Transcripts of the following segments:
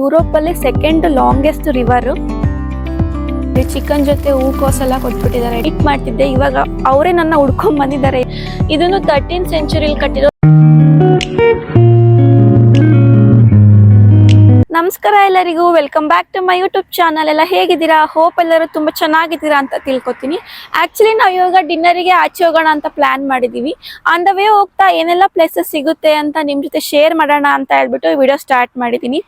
Europe ಅಲ್ಲಿ second longest river chicken ಜೊತೆ ಹೂಕೋಸೆಲ್ಲ ಕೊಟ್ಬಿಟ್ಟಿದ್ದಾರೆ. Edit ಮಾಡ್ತಿದ್ದೆ, ಇವಾಗ ಅವರೇ ನನ್ನ ಹುಡ್ಕೊಂಡ್ ಬಂದಿದ್ದಾರೆ. ಇದನ್ನು ತರ್ಟೀನ್ ಸೆಂಚುರಿಲಿ ಕಟ್ಟಿರೋ ನಮಸ್ಕಾರ ಎಲ್ಲರಿಗೂ. Welcome back to my YouTube channel ಎಲ್ಲ ಹೇಗಿದ್ದೀರಾ? ಹೋಪ್ ಎಲ್ಲರೂ ತುಂಬ ಚೆನ್ನಾಗಿದ್ದೀರಾ ಅಂತ ತಿಳ್ಕೊತೀನಿ. ಆ್ಯಕ್ಚುಲಿ ನಾವು ಇವಾಗ ಡಿನ್ನರಿಗೆ ಆಚೆ ಹೋಗೋಣ ಅಂತ ಪ್ಲ್ಯಾನ್ ಮಾಡಿದ್ದೀವಿ ಆನ್ ದ ವೇ ಹೋಗ್ತಾ ಏನೆಲ್ಲ ಪ್ಲೇಸಸ್ ಸಿಗುತ್ತೆ ಅಂತ ನಿಮ್ಮ ಜೊತೆ ಶೇರ್ ಮಾಡೋಣ ಅಂತ ಹೇಳ್ಬಿಟ್ಟು ವಿಡಿಯೋ ಸ್ಟಾರ್ಟ್ ಮಾಡಿದ್ದೀನಿ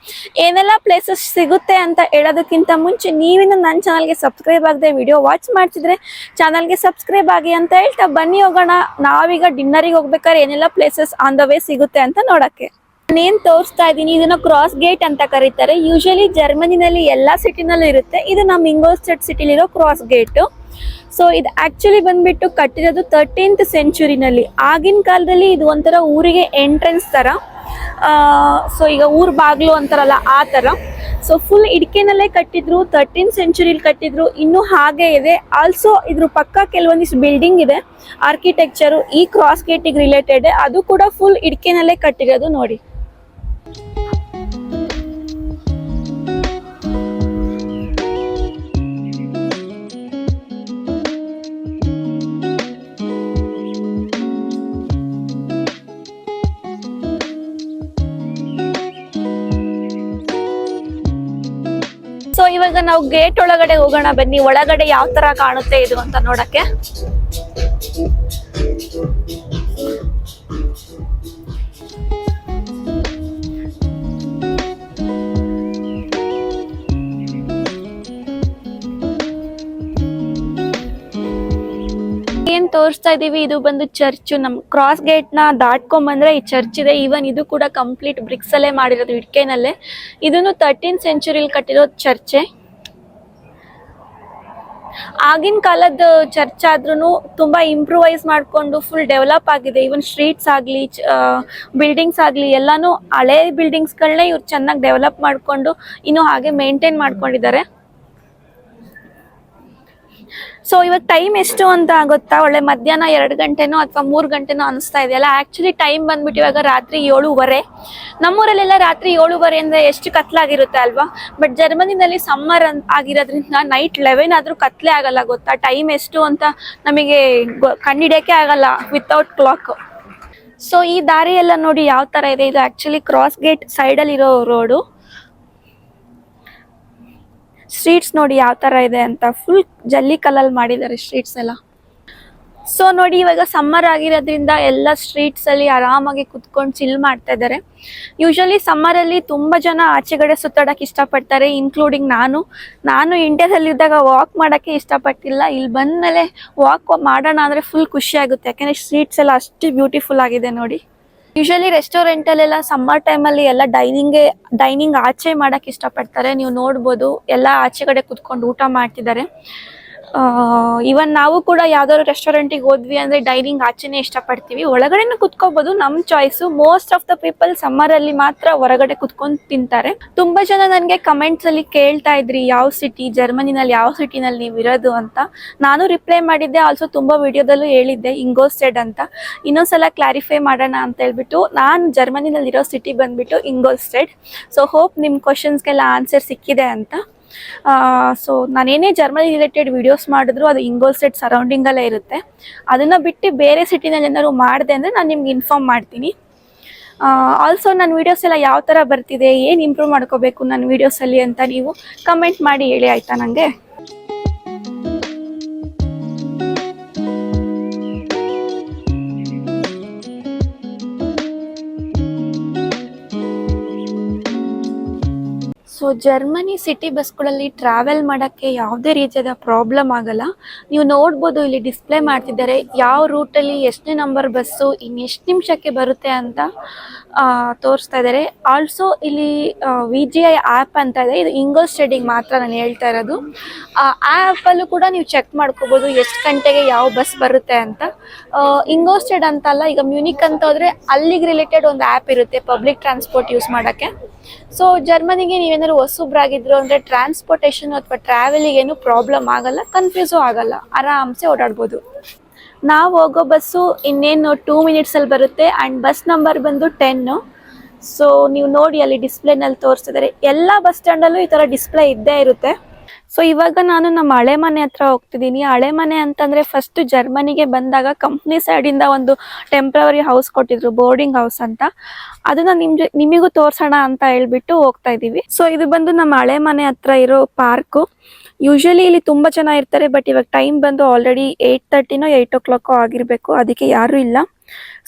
ಏನೆಲ್ಲ ಪ್ಲೇಸಸ್ ಸಿಗುತ್ತೆ ಅಂತ ಹೇಳೋದಕ್ಕಿಂತ ಮುಂಚೆ ನೀವಿನ್ನು ನನ್ನ ಚಾನಲ್ಗೆ ಸಬ್ಸ್ಕ್ರೈಬ್ ಆಗದೆ ವಿಡಿಯೋ ವಾಚ್ ಮಾಡ್ತಿದ್ರೆ ಚಾನಲ್ಗೆ ಸಬ್ಸ್ಕ್ರೈಬ್ ಆಗಿ ಅಂತ ಹೇಳ್ತಾ ಬನ್ನಿ ಹೋಗೋಣ. ನಾವೀಗ ಡಿನ್ನರಿಗೆ ಹೋಗ್ಬೇಕಾದ್ರೆ ಏನೆಲ್ಲ ಪ್ಲೇಸಸ್ ಆನ್ ದ ವೇ ಸಿಗುತ್ತೆ ಅಂತ ನೋಡೋಕ್ಕೆ. ನಾನೇನ್ ತೋರಿಸ್ತಾ ಇದ್ದೀನಿ, ಇದನ್ನ ಕ್ರಾಸ್ ಗೇಟ್ ಅಂತ ಕರೀತಾರೆ. ಯೂಶಲಿ ಜರ್ಮನಿನಲ್ಲಿ ಎಲ್ಲಾ ಸಿಟಿನಲ್ಲೂ ಇರುತ್ತೆ. ಇದು ನಮ್ಮ ಇಂಗೋಸ್ಟೆಡ್ ಸಿಟಿಲಿರೋ ಕ್ರಾಸ್ ಗೇಟ್ ಸೊ ಇದು ಆಕ್ಚುಲಿ ಬಂದ್ಬಿಟ್ಟು ಕಟ್ಟಿರೋದು ತರ್ಟೀನ್ತ್ ಸೆಂಚುರಿನಲ್ಲಿ ಆಗಿನ ಕಾಲದಲ್ಲಿ ಇದು ಒಂಥರ ಊರಿಗೆ ಎಂಟ್ರೆನ್ಸ್ ತರ. ಸೊ ಈಗ ಊರ್ ಬಾಗ್ಲು ಅಂತಾರಲ್ಲ ಆ ತರ. ಸೊ ಫುಲ್ ಇಡ್ಕೆನಲ್ಲೇ ಕಟ್ಟಿದ್ರು ತರ್ಟೀನ್ ಸೆಂಚುರಿಲಿ ಕಟ್ಟಿದ್ರು. ಇನ್ನೂ ಹಾಗೆ ಇದೆ. ಆಲ್ಸೋ ಇದ್ರ ಪಕ್ಕ ಕೆಲವೊಂದಿಷ್ಟು ಬಿಲ್ಡಿಂಗ್ ಇದೆ. ಆರ್ಕಿಟೆಕ್ಚರು ಈ ಕ್ರಾಸ್ ಗೇಟಿಗೆ ರಿಲೇಟೆಡ್ ಅದು ಕೂಡ ಫುಲ್ ಇಡ್ಕೆನಲ್ಲೇ ಕಟ್ಟಿರೋದು ನೋಡಿ. ಇವಾಗ ನಾವು ಗೇಟ್ ಒಳಗಡೆ ಹೋಗೋಣ ಬನ್ನಿ. ಒಳಗಡೆ ಯಾವ ತರ ಕಾಣುತ್ತೆ ಇದು ಅಂತ ನೋಡಕ್ಕೆ. ಏನ್ ತೋರಿಸ್ತಾ ಇದೀವಿ? ಇದು ಬಂದು ಚರ್ಚ್ ನಮ್ ಕ್ರಾಸ್ ಗೇಟ್ನ ದಾಟ್ಕೊಂಡ್ ಬಂದ್ರೆ ಈ ಚರ್ಚ್ ಇದೆ. ಈವನ್ ಇದು ಕೂಡ ಕಂಪ್ಲೀಟ್ ಬ್ರಿಕ್ಸ್ ಅಲ್ಲೇ ಮಾಡಿರೋದು, ಇಟ್ಕೆನಲ್ಲೇ. ಇದನ್ನು ತರ್ಟೀನ್ ಸೆಂಚುರಿಲಿ ಕಟ್ಟಿರೋ ಚರ್ಚೆ ಆಗಿನ ಕಾಲದ ಚರ್ಚ್ ಆದ್ರೂ ತುಂಬಾ ಇಂಪ್ರೂವೈಸ್ ಮಾಡ್ಕೊಂಡು ಫುಲ್ ಡೆವಲಪ್ ಆಗಿದೆ. ಇವನ್ ಸ್ಟ್ರೀಟ್ಸ್ ಆಗಲಿ ಬಿಲ್ಡಿಂಗ್ಸ್ ಆಗಲಿ, ಎಲ್ಲಾನು ಹಳೆ ಬಿಲ್ಡಿಂಗ್ಸ್ ಗಳನ್ನೇ ಇವ್ರು ಚೆನ್ನಾಗಿ ಡೆವಲಪ್ ಮಾಡ್ಕೊಂಡು ಇನ್ನು ಹಾಗೆ ಮೇಂಟೈನ್ ಮಾಡ್ಕೊಂಡಿದ್ದಾರೆ. ಸೊ ಇವಾಗ ಟೈಮ್ ಎಷ್ಟು ಅಂತ ಗೊತ್ತಾ? ಒಳ್ಳೆ ಮಧ್ಯಾಹ್ನ ಎರಡು ಗಂಟೆನೋ ಅಥವಾ ಮೂರು ಗಂಟೆನೋ ಅನಿಸ್ತಾ ಇದೆಯಲ್ಲ? ಆಕ್ಚುಲಿ ಟೈಮ್ ಬಂದ್ಬಿಟ್ಟು ಇವಾಗ ರಾತ್ರಿ ಏಳುವರೆ. ನಮ್ಮೂರಲ್ಲೆಲ್ಲ ರಾತ್ರಿ ಏಳುವರೆ ಅಂದ್ರೆ ಎಷ್ಟು ಕತ್ಲಾಗಿರುತ್ತೆ ಅಲ್ವಾ? ಬಟ್ ಜರ್ಮನಿನಲ್ಲಿ ಸಮ್ಮರ್ ಆಗಿರೋದ್ರಿಂದ ನೈಟ್ ಲೆವೆನ್ ಆದ್ರೂ ಕತ್ಲೆ ಆಗಲ್ಲ ಗೊತ್ತಾ? ಟೈಮ್ ಎಷ್ಟು ಅಂತ ನಮಗೆ ಕಂಡಿಡಿಯೋಕೆ ಆಗಲ್ಲ ವಿತೌಟ್ ಕ್ಲಾಕ್ ಸೊ ಈ ದಾರಿ ಎಲ್ಲ ನೋಡಿ ಯಾವ ತರ ಇದೆ? ಇದು ಆಕ್ಚುಲಿ ಕ್ರಾಸ್ ಗೇಟ್ ಸೈಡಲ್ಲಿರೋ ರೋಡು ಸ್ಟ್ರೀಟ್ಸ್ ನೋಡಿ ಯಾವ ತರ ಇದೆ ಅಂತ ಫುಲ್ ಜಲ್ಲಿ ಕಲ್ಲಲ್ಲಿ ಮಾಡಿದ್ದಾರೆ ಸ್ಟ್ರೀಟ್ಸ್ ಎಲ್ಲ. ಸೊ ನೋಡಿ ಇವಾಗ ಸಮ್ಮರ್ ಆಗಿರೋದ್ರಿಂದ ಎಲ್ಲ ಸ್ಟ್ರೀಟ್ಸ್ ಅಲ್ಲಿ ಆರಾಮಾಗಿ ಕುತ್ಕೊಂಡು ಚಿಲ್ ಮಾಡ್ತಾ ಇದ್ದಾರೆ. ಯೂಶಲಿ ಸಮ್ಮರ್ ಅಲ್ಲಿ ತುಂಬಾ ಜನ ಆಚೆಗಡೆ ಸುತ್ತಾಡಕ್ ಇಷ್ಟಪಡ್ತಾರೆ ಇನ್ಕ್ಲೂಡಿಂಗ್ ನಾನು. ನಾನು ಇಂಡಿಯಾದಲ್ಲಿದ್ದಾಗ ವಾಕ್ ಮಾಡಕ್ಕೆ ಇಷ್ಟಪಟ್ಟಿಲ್ಲ. ಇಲ್ಲಿ ಬಂದ್ಮೇಲೆ ವಾಕ್ ಮಾಡೋಣ ಅಂದ್ರೆ ಫುಲ್ ಖುಷಿ ಆಗುತ್ತೆ. ಯಾಕಂದ್ರೆ ಸ್ಟ್ರೀಟ್ಸ್ ಎಲ್ಲ ಅಷ್ಟು ಬ್ಯೂಟಿಫುಲ್ ಆಗಿದೆ ನೋಡಿ. ಯೂಶಲಿ ರೆಸ್ಟೋರೆಂಟಲ್ಲೆಲ್ಲ ಸಮ್ಮರ್ ಟೈಮಲ್ಲಿ ಎಲ್ಲ ಡೈನಿಂಗ್ ಡೈನಿಂಗ್ ಆಚೆ ಮಾಡಕ್ಕೆ ಇಷ್ಟಪಡ್ತಾರೆ. ನೀವು ನೋಡ್ಬೋದು, ಎಲ್ಲ ಆಚೆ ಕಡೆ ಕುತ್ಕೊಂಡು ಊಟ ಮಾಡ್ತಿದ್ದಾರೆ. ಇವನ್ ನಾವು ಕೂಡ ಯಾವ್ದಾದ್ರು ರೆಸ್ಟೋರೆಂಟಿಗೆ ಹೋದ್ವಿ ಅಂದ್ರೆ ಡೈನಿಂಗ್ ಆಚೆನೆ ಇಷ್ಟಪಡ್ತೀವಿ. ಒಳಗಡೆನೂ ಕುತ್ಕೋಬಹುದು ನಮ್ choice most of the people summer ಅಲ್ಲಿ ಮಾತ್ರ ಹೊರಗಡೆ ಕುತ್ಕೊಂಡ್ ತಿಂತಾರೆ. ತುಂಬಾ ಜನ ನನ್ಗೆ ಕಮೆಂಟ್ಸ್ ಅಲ್ಲಿ ಕೇಳ್ತಾ ಇದ್ರಿ, ಯಾವ ಸಿಟಿ ಜರ್ಮನಿನಲ್ಲಿ ಯಾವ ಸಿಟಿನಲ್ಲಿ ನೀವು ಇರೋದು? ಅಂತ. ನಾನು ರಿಪ್ಲೈ ಮಾಡಿದ್ದೆ ಆಲ್ಸೋ ತುಂಬಾ ವಿಡಿಯೋದಲ್ಲೂ ಹೇಳಿದ್ದೆ, ಇಂಗೋಸ್ಟೆಡ್ ಅಂತ. ಇನ್ನೊಂದ್ಸಲ ಕ್ಲಾರಿಫೈ ಮಾಡೋಣ ಅಂತ ಹೇಳ್ಬಿಟ್ಟು, ನಾನು ಜರ್ಮನಿನಲ್ಲಿ ಇರೋ ಸಿಟಿ ಬಂದ್ಬಿಟ್ಟು ಇಂಗೋಸ್ಟೆಡ್. ಸೊ ಹೋಪ್ ನಿಮ್ಮ ಕ್ವಶನ್ಸ್ಗೆಲ್ಲ ಆನ್ಸರ್ ಸಿಕ್ಕಿದೆ ಅಂತ. ಸೊ ನಾನೇನೇ ಜರ್ಮನಿ ರಿಲೇಟೆಡ್ ವಿಡಿಯೋಸ್ ಮಾಡಿದ್ರು ಅದು ಇಂಗೋಲ್ ಸೆಟ್ ಸರೌಂಡಿಂಗಲ್ಲೇ ಇರುತ್ತೆ. ಅದನ್ನು ಬಿಟ್ಟು ಬೇರೆ ಸಿಟಿನಲ್ಲಿ ಏನಾದ್ರು ಮಾಡಿದೆ ಅಂದರೆ ನಾನು ನಿಮ್ಗೆ ಇನ್ಫಾರ್ಮ್ ಮಾಡ್ತೀನಿ. ಆಲ್ಸೋ ನನ್ನ ವೀಡಿಯೋಸ್ ಎಲ್ಲ ಯಾವ ಥರ ಬರ್ತಿದೆ, ಏನು ಇಂಪ್ರೂವ್ ಮಾಡ್ಕೋಬೇಕು ನನ್ನ ವೀಡಿಯೋಸಲ್ಲಿ ಅಂತ ನೀವು ಕಮೆಂಟ್ ಮಾಡಿ ಹೇಳಿ ಆಯಿತಾ ನನಗೆ ಸೊ ಜರ್ಮನಿ ಸಿಟಿ ಬಸ್ಗಳಲ್ಲಿ ಟ್ರಾವೆಲ್ ಮಾಡೋಕ್ಕೆ ಯಾವುದೇ ರೀತಿಯಾದ ಪ್ರಾಬ್ಲಮ್ ಆಗಲ್ಲ. ನೀವು ನೋಡ್ಬೋದು, ಇಲ್ಲಿ ಡಿಸ್ಪ್ಲೇ ಮಾಡ್ತಿದ್ದಾರೆ. ಯಾವ ರೂಟಲ್ಲಿ ಎಷ್ಟನೇ ನಂಬರ್ ಬಸ್ಸು ಇನ್ನು ಎಷ್ಟು ನಿಮಿಷಕ್ಕೆ ಬರುತ್ತೆ ಅಂತ ತೋರಿಸ್ತಾ ಇದ್ದಾರೆ. ಆಲ್ಸೋ ಇಲ್ಲಿ ವಿ ಜಿ ಐ ಆ್ಯಪ್ ಅಂತ ಇದೆ. ಇದು ಇಂಗೋ ಸ್ಟಡಿಗೆ ಮಾತ್ರ ನಾನು ಹೇಳ್ತಾ ಇರೋದು. ಆ ಆ್ಯಪಲ್ಲೂ ಕೂಡ ನೀವು ಚೆಕ್ ಮಾಡ್ಕೋಬೋದು ಎಷ್ಟು ಗಂಟೆಗೆ ಯಾವ ಬಸ್ ಬರುತ್ತೆ ಅಂತ. ಇಂಗೋಸ್ಟೆಡ್ ಅಂತಲ್ಲ ಈಗ ಮ್ಯೂನಿಕ್ ಅಂತ ಹೋದ್ರೆ ಅಲ್ಲಿಗೆ ರಿಲೇಟೆಡ್ ಒಂದು ಆ್ಯಪ್ ಇರುತ್ತೆ ಪಬ್ಲಿಕ್ ಟ್ರಾನ್ಸ್ಪೋರ್ಟ್ ಯೂಸ್ ಮಾಡೋಕ್ಕೆ. ಸೊ ಜರ್ಮನಿಗೆ ನೀವೇನಾದ್ರು ಹೊಸಬ್ರಾಗಿದ್ರು ಅಂದರೆ ಟ್ರಾನ್ಸ್ಪೋರ್ಟೇಷನ್ ಅಥವಾ ಟ್ರಾವೆಲಿಗೆ ಏನು ಪ್ರಾಬ್ಲಮ್ ಆಗಲ್ಲ ಕನ್ಫ್ಯೂಸು ಆಗಲ್ಲ. ಆರಾಮ್ಸೆ ಓಡಾಡ್ಬೋದು. ನಾವು ಹೋಗೋ ಬಸ್ಸು ಇನ್ನೇನು ಟೂ ಮಿನಿಟ್ಸಲ್ಲಿ ಬರುತ್ತೆ. ಆ್ಯಂಡ್ ಬಸ್ ನಂಬರ್ ಬಂದು ಟೆನ್ನು ಸೊ ನೀವು ನೋಡಿ ಅಲ್ಲಿ ಡಿಸ್ಪ್ಲೇನಲ್ಲಿ ತೋರಿಸಿದರೆ. ಎಲ್ಲ ಬಸ್ ಸ್ಟ್ಯಾಂಡಲ್ಲೂ ಈ ಥರ ಡಿಸ್ಪ್ಲೇ ಇದ್ದೇ ಇರುತ್ತೆ. ಸೊ ಇವಾಗ ನಾನು ನಮ್ಮ ಹಳೆ ಮನೆ ಹತ್ರ ಹೋಗ್ತಿದ್ದೀನಿ. ಹಳೆ ಮನೆ ಅಂತಂದ್ರೆ ಫಸ್ಟ್ ಜರ್ಮನಿಗೆ ಬಂದಾಗ ಕಂಪ್ನಿ ಸೈಡಿಂದ ಒಂದು ಟೆಂಪ್ರವರಿ ಹೌಸ್ ಕೊಟ್ಟಿದ್ರು ಬೋರ್ಡಿಂಗ್ ಹೌಸ್ ಅಂತ. ಅದನ್ನ ನಿಮ್ ನಿಮಗೂ ತೋರ್ಸೋಣ ಅಂತ ಹೇಳ್ಬಿಟ್ಟು ಹೋಗ್ತಾ ಇದೀವಿ. ಸೊ ಇದು ಬಂದು ನಮ್ಮ ಹಳೆ ಮನೆ ಹತ್ರ ಇರೋ ಪಾರ್ಕು ಯೂಶಲಿ ಇಲ್ಲಿ ತುಂಬಾ ಜನ ಇರ್ತಾರೆ ಬಟ್ ಇವಾಗ ಟೈಮ್ ಬಂದು ಆಲ್ರೆಡಿ ಏಯ್ಟ್ ತರ್ಟಿನೋ ಏಯ್ಟ್ ಓ ಕ್ಲಾಕೋ ಆಗಿರಬೇಕು. ಅದಕ್ಕೆ ಯಾರು ಇಲ್ಲ.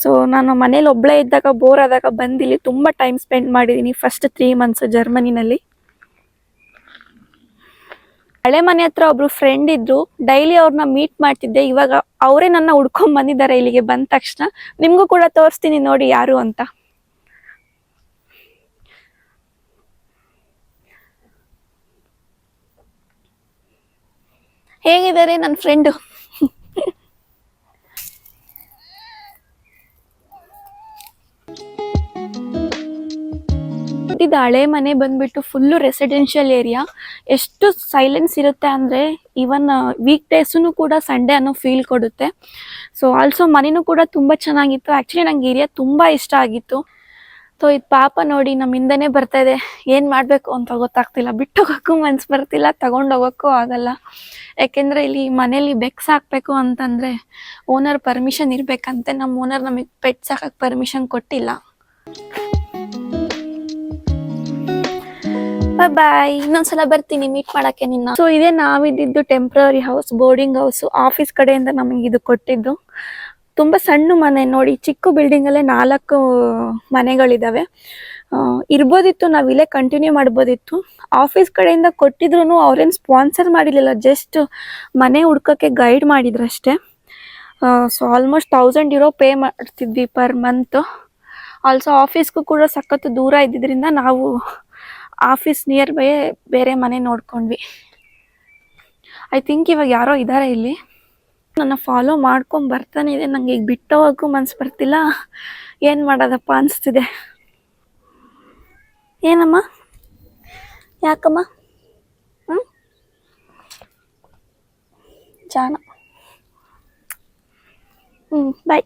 ಸೊ ನಾನು ಮನೇಲಿ ಒಬ್ಳೇ ಇದ್ದಾಗ ಬೋರ್ ಆದಾಗ ಬಂದಿಲ್ಲಿ ಇಲ್ಲಿ ತುಂಬ ಟೈಮ್ ಸ್ಪೆಂಡ್ ಮಾಡಿದ್ದೀನಿ ಫಸ್ಟ್ ತ್ರೀ ಮಂತ್ಸ್ ಜರ್ಮನಿನಲ್ಲಿ ಹಳೆ ಮನೆ ಹತ್ರ ಒಬ್ರು ಫ್ರೆಂಡ್ ಇದ್ರು ಡೈಲಿ ಅವ್ರನ್ನ ಮೀಟ್ ಮಾಡ್ತಿದ್ದೆ. ಇವಾಗ ಅವರೇ ನನ್ನ ಹುಡ್ಕೊಂಡ್ ಬಂದಿದ್ದಾರೆ ಇಲ್ಲಿಗೆ ಬಂದ ತಕ್ಷಣ. ನಿಮ್ಗೂ ಕೂಡ ತೋರಿಸ್ತೀನಿ ನೋಡಿ ಯಾರು ಅಂತ. ಹೇಗಿದ್ದಾರೆ ನನ್ನ ಫ್ರೆಂಡು ಇದು ಹಳೆ ಮನೆ ಬಂದ್ಬಿಟ್ಟು ಫುಲ್ಲು ರೆಸಿಡೆನ್ಷಿಯಲ್ ಏರಿಯಾ ಎಷ್ಟು ಸೈಲೆನ್ಸ್ ಇರುತ್ತೆ ಅಂದರೆ ಈವನ್ ವೀಕ್ ಡೇಸೂ ಕೂಡ ಸಂಡೇ ಅನ್ನೋ ಫೀಲ್ ಕೊಡುತ್ತೆ. ಸೊ ಆಲ್ಸೋ ಮನೆನೂ ಕೂಡ ತುಂಬ ಚೆನ್ನಾಗಿತ್ತು. ಆ್ಯಕ್ಚುಲಿ ನಂಗೆ ಏರಿಯಾ ತುಂಬ ಇಷ್ಟ ಆಗಿತ್ತು. ಸೊ ಇದು ಪಾಪ ನೋಡಿ ನಮ್ಮ ಹಿಂದೆನೇ ಬರ್ತಾ ಇದೆ. ಏನು ಮಾಡಬೇಕು ಅಂತ ಗೊತ್ತಾಗ್ತಿಲ್ಲ. ಬಿಟ್ಟು ಹೋಗೋಕ್ಕೂ ಮನ್ಸು ಬರ್ತಿಲ್ಲ. ತಗೊಂಡೋಗೋಕ್ಕೂ ಆಗಲ್ಲ. ಯಾಕೆಂದರೆ ಇಲ್ಲಿ ಮನೇಲಿ ಬೆಕ್ಸ್ ಹಾಕ್ಬೇಕು ಅಂತಂದರೆ ಓನರ್ ಪರ್ಮಿಷನ್ ಇರಬೇಕಂತೆ. ನಮ್ಮ ಓನರ್ ನಮಗೆ ಪೆಟ್ ಸಾಕಕ್ಕೆ ಪರ್ಮಿಷನ್ ಕೊಟ್ಟಿಲ್ಲ. ಬಾಯ್ ಇನ್ನೊಂದ್ಸಲ ಬರ್ತೀನಿ ಮೀಟ್ ಮಾಡಕ್ಕೆ ನಿನ್ನ. ಸೊ ಇದೇ ನಾವಿದ್ದು temporary house boarding house office ಕಡೆಯಿಂದ ನಮಗೆ ಇದು ಕೊಟ್ಟಿದ್ದು. ತುಂಬಾ ಸಣ್ಣ ಮನೆ, ನೋಡಿ, ಚಿಕ್ಕ ಬಿಲ್ಡಿಂಗ್ ಅಲ್ಲೇ ನಾಲ್ಕು ಮನೆಗಳಿದಾವೆ. ಇರ್ಬೋದಿತ್ತು, ನಾವ್ ಇಲ್ಲೇ ಕಂಟಿನ್ಯೂ ಮಾಡ್ಬೋದಿತ್ತು. ಆಫೀಸ್ ಕಡೆಯಿಂದ ಕೊಟ್ಟಿದ್ರು ಅವ್ರೇನ್ ಸ್ಪಾನ್ಸರ್ ಮಾಡಿರ್ಲಿಲ್ಲ ಜಸ್ಟ್ ಮನೆ ಹುಡ್ಕಕ್ಕೆ guide ಮಾಡಿದ್ರಷ್ಟೇ. So almost thousand euro pay ಮಾಡ್ತಿದ್ವಿ ಪರ್ ಮಂತ್ ಆಲ್ಸೋ ಆಫೀಸ್ಗೂ ಕೂಡ ಸಖತ್ ದೂರ ಇದ್ದಿದ್ರಿಂದ ನಾವು ಆಫೀಸ್ ನಿಯರ್ ಬೈ ಬೇರೆ ಮನೆ ನೋಡ್ಕೊಂಡ್ವಿ. ಐ ಥಿಂಕ್ ಇವಾಗ ಯಾರೋ ಇದ್ದಾರೆ ಇಲ್ಲಿ. ನನ್ನ ಫಾಲೋ ಮಾಡ್ಕೊಂಡು ಬರ್ತಾನೆ ಇದೆ. ನನಗೆ ಈಗ ಬಿಟ್ಟೋಗೋಕ್ಕೂ ಮನ್ಸು ಬರ್ತಿಲ್ಲ. ಏನು ಮಾಡೋದಪ್ಪ ಅನಿಸ್ತಿದೆ. ಏನಮ್ಮ? ಯಾಕಮ್ಮ? ಹ್ಞೂ ಜಾನ. ಹ್ಞೂ ಬಾಯ್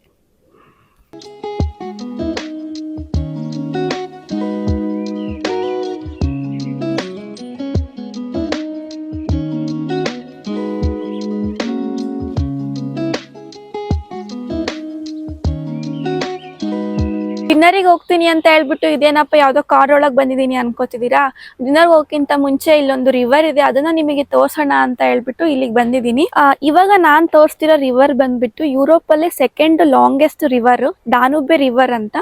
ಡಿನ್ನರಿಗೆ ಹೋಗ್ತೀನಿ ಅಂತ ಹೇಳ್ಬಿಟ್ಟು ಇದೇನಪ್ಪ ಯಾವುದೋ ಕಾರ್ ಒಳಗ್ ಬಂದಿದೀನಿ ಅನ್ಕೋತಿದೀರಾ ಡಿನ್ನರ್ ಹೋಗಕ್ಕಿಂತ ಮುಂಚೆ ಇಲ್ಲೊಂದು ರಿವರ್ ಇದೆ, ಅದನ್ನ ನಿಮಗೆ ತೋರ್ಸೋಣ ಅಂತ ಹೇಳ್ಬಿಟ್ಟು ಇಲ್ಲಿಗೆ ಬಂದಿದ್ದೀನಿ. ಇವಾಗ ನಾನ್ ತೋರಿಸ್ತಿರೋ ರಿವರ್ ಬಂದ್ಬಿಟ್ಟು ಯುರೋಪ್ ಅಲ್ಲಿ second longest river Danube river ಅಂತ.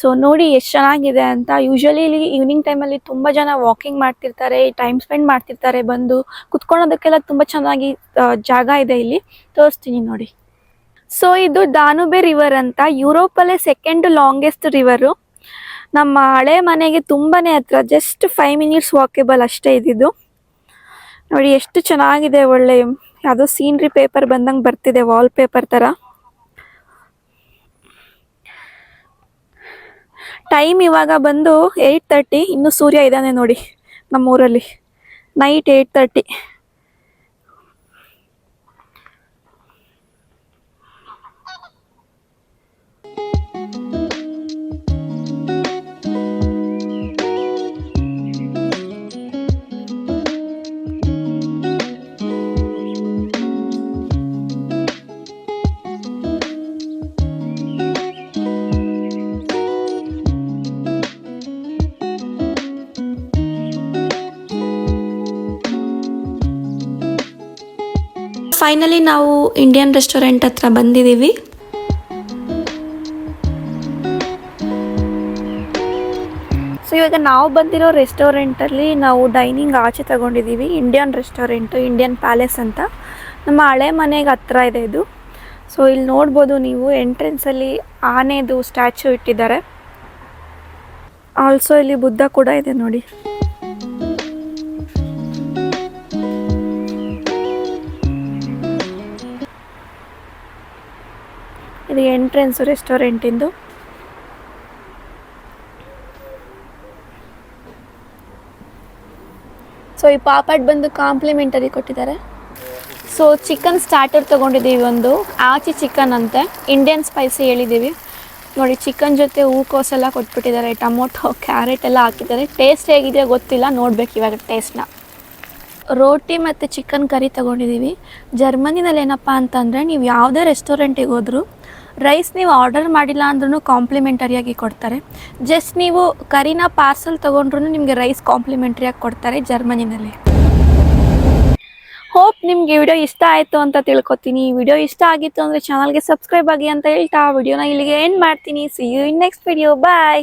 ಸೊ ನೋಡಿ ಎಷ್ಟು ಚೆನ್ನಾಗಿದೆ ಅಂತ. ಯೂಶಲಿ ಇಲ್ಲಿ ಈವ್ನಿಂಗ್ ಟೈಮಲ್ಲಿ ತುಂಬ ಜನ ವಾಕಿಂಗ್ ಮಾಡ್ತಿರ್ತಾರೆ ಟೈಮ್ ಸ್ಪೆಂಡ್ ಮಾಡ್ತಿರ್ತಾರೆ ಬಂದು. ಕುತ್ಕೊಳ್ಳೋದಕ್ಕೆಲ್ಲ ತುಂಬ ಚೆನ್ನಾಗಿ ಜಾಗ ಇದೆ ಇಲ್ಲಿ. ತೋರಿಸ್ತೀನಿ ನೋಡಿ. ಸೊ ಇದು ದಾನುಬೆ ರಿವರ್ ಅಂತ ಯುರೋಪಲ್ಲೇ ಸೆಕೆಂಡ್ ಲಾಂಗೆಸ್ಟ್ ರಿವರು ನಮ್ಮ ಹಳೆ ಮನೆಗೆ ತುಂಬಾನೇ ಹತ್ರ ಜಸ್ಟ್ ಫೈವ್ ಮಿನಿಟ್ಸ್ ವಾಕೇಬಲ್ ಅಷ್ಟೇ ಇದ್ದಿದ್ದು. ನೋಡಿ, ಎಷ್ಟು ಚೆನ್ನಾಗಿದೆ ಒಳ್ಳೆ, ಯಾವುದೋ ಸೀನ್ರಿ ಪೇಪರ್ ಬಂದಂಗೆ ಬರ್ತಿದೆ ವಾಲ್ ಪೇಪರ್ ಥರ ಟೈಮ್ ಇವಾಗ ಬಂದು ಏಯ್ಟ್ ತರ್ಟಿ ಇನ್ನು ಸೂರ್ಯ ಇದ್ದಾನೆ ನೋಡಿ, ನಮ್ಮೂರಲ್ಲಿ. ನೈಟ್ ಏಯ್ಟ್ ತರ್ಟಿ ಫೈನಲಿ ನಾವು ಇಂಡಿಯನ್ ರೆಸ್ಟೋರೆಂಟ್ ಹತ್ರ ಬಂದಿದ್ದೀವಿ. ಸೊ ಇವಾಗ ನಾವು ಬಂದಿರೋ ರೆಸ್ಟೋರೆಂಟಲ್ಲಿ ನಾವು ಡೈನಿಂಗ್ ಆಚೆ ತಗೊಂಡಿದ್ದೀವಿ. ಇಂಡಿಯನ್ ರೆಸ್ಟೋರೆಂಟು ಇಂಡಿಯನ್ ಪ್ಯಾಲೇಸ್ ಅಂತ. ನಮ್ಮ ಹಳೆ ಮನೆಗೆ ಹತ್ರ ಇದೆ ಇದು. ಸೊ ಇಲ್ಲಿ ನೋಡ್ಬೋದು ನೀವು ಎಂಟ್ರೆನ್ಸಲ್ಲಿ ಆನೆದು ಸ್ಟ್ಯಾಚು ಇಟ್ಟಿದ್ದಾರೆ. ಆಲ್ಸೋ ಇಲ್ಲಿ ಬುದ್ಧ ಕೂಡ ಇದೆ ನೋಡಿ. ಇದು ಎಂಟ್ರೆನ್ಸ್ ರೆಸ್ಟೋರೆಂಟಿಂದು ಸೊ ಈ ಪಾಪಡ್ ಬಂದು ಕಾಂಪ್ಲಿಮೆಂಟರಿ ಕೊಟ್ಟಿದ್ದಾರೆ. ಸೊ ಚಿಕನ್ ಸ್ಟಾರ್ಟರ್ ತೊಗೊಂಡಿದ್ದೀವಿ ಒಂದು. ಆಚಿ ಚಿಕನ್ ಅಂತೆ. ಇಂಡಿಯನ್ ಸ್ಪೈಸಿ ಹೇಳಿದ್ದೀವಿ. ನೋಡಿ ಚಿಕನ್ ಜೊತೆ ಹೂಕೋಸೆಲ್ಲ ಕೊಟ್ಬಿಟ್ಟಿದ್ದಾರೆ. ಟೊಮೊಟೊ ಕ್ಯಾರೆಟ್ ಎಲ್ಲ ಹಾಕಿದ್ದಾರೆ. ಟೇಸ್ಟ್ ಹೇಗಿದೆಯೋ ಗೊತ್ತಿಲ್ಲ. ನೋಡ್ಬೇಕು ಇವಾಗ ಟೇಸ್ಟ್ನ ರೋಟಿ ಮತ್ತು ಚಿಕನ್ ಕರಿ ತೊಗೊಂಡಿದ್ದೀವಿ. ಜರ್ಮನಿನಲ್ಲಿ ಏನಪ್ಪ ಅಂತಂದರೆ, ನೀವು ಯಾವುದೇ ರೆಸ್ಟೋರೆಂಟಿಗೆ ಹೋದರೂ ರೈಸ್ ನೀವು ಆರ್ಡರ್ ಮಾಡಿಲ್ಲ ಅಂದ್ರೂ ಕಾಂಪ್ಲಿಮೆಂಟರಿಯಾಗಿ ಕೊಡ್ತಾರೆ. ಜಸ್ಟ್ ನೀವು ಕರಿನ ಪಾರ್ಸಲ್ ತೊಗೊಂಡ್ರು ನಿಮಗೆ ರೈಸ್ ಕಾಂಪ್ಲಿಮೆಂಟರಿಯಾಗಿ ಕೊಡ್ತಾರೆ ಜರ್ಮನಿನಲ್ಲಿ. ಹೋಪ್ ನಿಮ್ಗೆ ವಿಡಿಯೋ ಇಷ್ಟ ಆಯಿತು ಅಂತ ತಿಳ್ಕೊತೀನಿ. ವಿಡಿಯೋ ಇಷ್ಟ ಆಗಿತ್ತು ಅಂದರೆ ಚಾನಲ್ಗೆ ಸಬ್ಸ್ಕ್ರೈಬ್ ಆಗಿ ಅಂತ ಹೇಳ್ತಾ. ವಿಡಿಯೋನ ಇಲ್ಲಿಗೆ ಎಂಡ್ ಮಾಡ್ತೀನಿ. See you in next video bye